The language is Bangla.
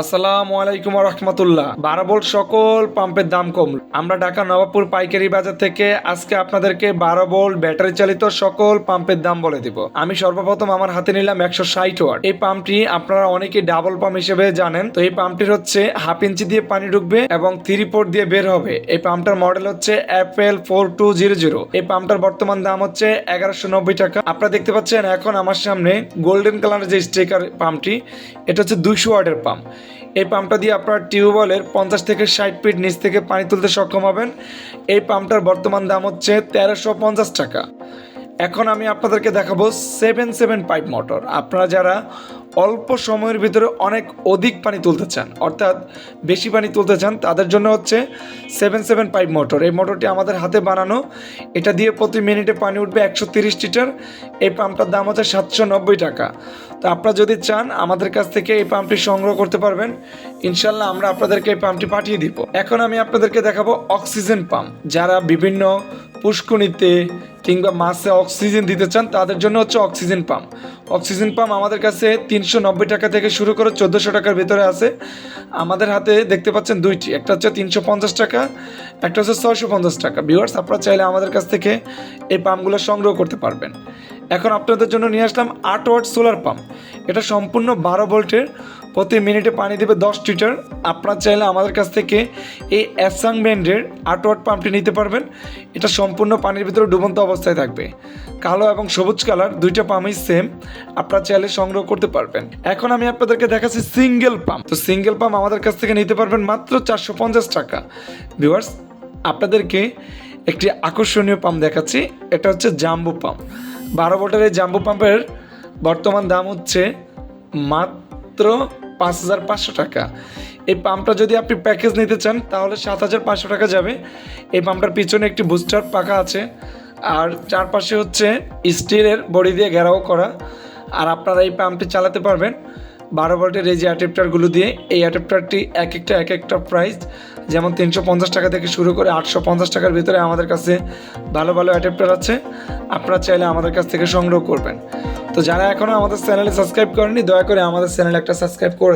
আসসালামু আলাইকুম রহমতুল্লাহ। বারো ভোল্ট সকল পাম্পের দাম কম আমরা ঢাকা নবাবপুর পাইকারি বাজার থেকে আজকে আপনাদেরকে বারো ভোল্ট ব্যাটারি চালিত সকল পাম্পের দাম বলে দিব। আমি সর্বপ্রথম আমার হাতে নিলাম একশো ষাট ওয়াট। এই পাম্পটি আপনারা অনেকেই ডাবল পাম্প হিসেবে জানেন। তো এই পাম্পটির হচ্ছে হাফ ইঞ্চি দিয়ে পানি ঢুকবে এবং থ্রি পোর্ট দিয়ে বের হবে। এই পাম্পটার মডেল হচ্ছে Apple four two zero zero. এই পাম্পটার বর্তমান দাম হচ্ছে এগারোশো নব্বই টাকা। আপনারা দেখতে পাচ্ছেন এখন আমার সামনে গোল্ডেন কালারের যে স্টিকার পাম্পটি, এটা হচ্ছে দুইশো ওয়াটের পাম্প। এই পাম্পটা দিয়ে আপনার টিউবওয়েলের পঞ্চাশ থেকে ষাট ফিট নিচ থেকে পানি তুলতে সক্ষম হবেন। এই পাম্পটার বর্তমান দাম হচ্ছে তেরোশো পঞ্চাশ টাকা। এখন আমি আপনাদেরকে দেখাবো সেভেন সেভেন পাইপ মোটর আপনারা যারা অল্প সময়ের ভিতরে অনেক অধিক পানি তুলতে চান, অর্থাৎ বেশি পানি তুলতে চান, তাদের জন্য হচ্ছে সেভেন সেভেন পাইপ মোটর এই মোটরটি আমাদের হাতে বানানো। এটা দিয়ে প্রতি মিনিটে পানি উঠবে একশো তিরিশ লিটার। এই পাম্পটার দাম হচ্ছে সাতশো নব্বই টাকা। তো আপনারা যদি চান, আমাদের কাছ থেকে এই পাম্পটি সংগ্রহ করতে পারবেন। ইনশাল্লাহ আমরা আপনাদেরকে এই পাম্পটি পাঠিয়ে দিব। এখন আমি আপনাদেরকে দেখাবো অক্সিজেন পাম্প যারা বিভিন্ন পুষ্কুনিতে কিংবা মাসে অক্সিজেন দিতে চান, তাদের জন্য হচ্ছে অক্সিজেন পাম্প। অক্সিজেন পাম্প আমাদের কাছে তিনশো নব্বই টাকা থেকে শুরু করে চোদ্দোশো টাকার ভিতরে আছে। আমাদের হাতে দেখতে পাচ্ছেন দুইটি, একটা হচ্ছে তিনশো পঞ্চাশ টাকা, একটা হচ্ছে ছয়শো পঞ্চাশ টাকা। ভিউয়ার্স, আপনারা চাইলে আমাদের কাছ থেকে এই পাম্পগুলো সংগ্রহ করতে পারবেন। এখন আপনাদের জন্য নিয়ে আসলাম আট ওয়াট সোলার পাম্প। এটা সম্পূর্ণ বারো ভোল্টের প্রতি মিনিটে পানি দেবে দশ লিটার। আপনার চাইলে আমাদের কাছ থেকে এই অ্যাসাং ব্র্যান্ডের আট ওয়াট পাম্পটি নিতে পারবেন। এটা সম্পূর্ণ পানির ভিতরে ডুবন্ত অবস্থায় থাকবে। কালো এবং সবুজ কালার, দুইটা পাম্পই সেম আপনার চাইলে সংগ্রহ করতে পারবেন। এখন আমি আপনাদেরকে দেখাচ্ছি সিঙ্গেল পাম্প তো সিঙ্গেল পাম্প আমাদের কাছ থেকে নিতে পারবেন মাত্র চারশো পঞ্চাশ টাকা। ভিউয়ার্স আপনাদেরকে একটি আকর্ষণীয় পাম্প দেখাচ্ছি। এটা হচ্ছে জাম্বু পাম্প বারো ভোল্টের এই জাম্বো পাম্পের বর্তমান দাম হচ্ছে মাত্র পাঁচ হাজার পাঁচশো টাকা। এই পাম্পটা যদি আপনি প্যাকেজ নিতে চান, তাহলে সাত হাজার পাঁচশো টাকা যাবে। এই পাম্পটার পিছনে একটি বুস্টার পাকা আছে। আর চারপাশে হচ্ছে স্টিলের বডি দিয়ে ঘেরাও করা। আর আপনারা এই পাম্পটি চালাতে পারবেন বারো ভোল্টের এই যে অ্যাডাপ্টারগুলো দিয়ে। এই অ্যাডাপ্টারটি এক একটা এক একটা প্রাইস যেমন তিনশো পঞ্চাশ টাকা থেকে শুরু করে আটশো পঞ্চাশ টাকার ভিতরে আমাদের কাছে ভালো ভালো অ্যাডাপ্টার আছে। আপনারা চাইলে আমাদের কাছ থেকে সংগ্রহ করবেন। তো যারা এখনও আমাদের চ্যানেলে সাবস্ক্রাইব করেনি দয়া করে আমাদের চ্যানেলে একটা সাবস্ক্রাইব করে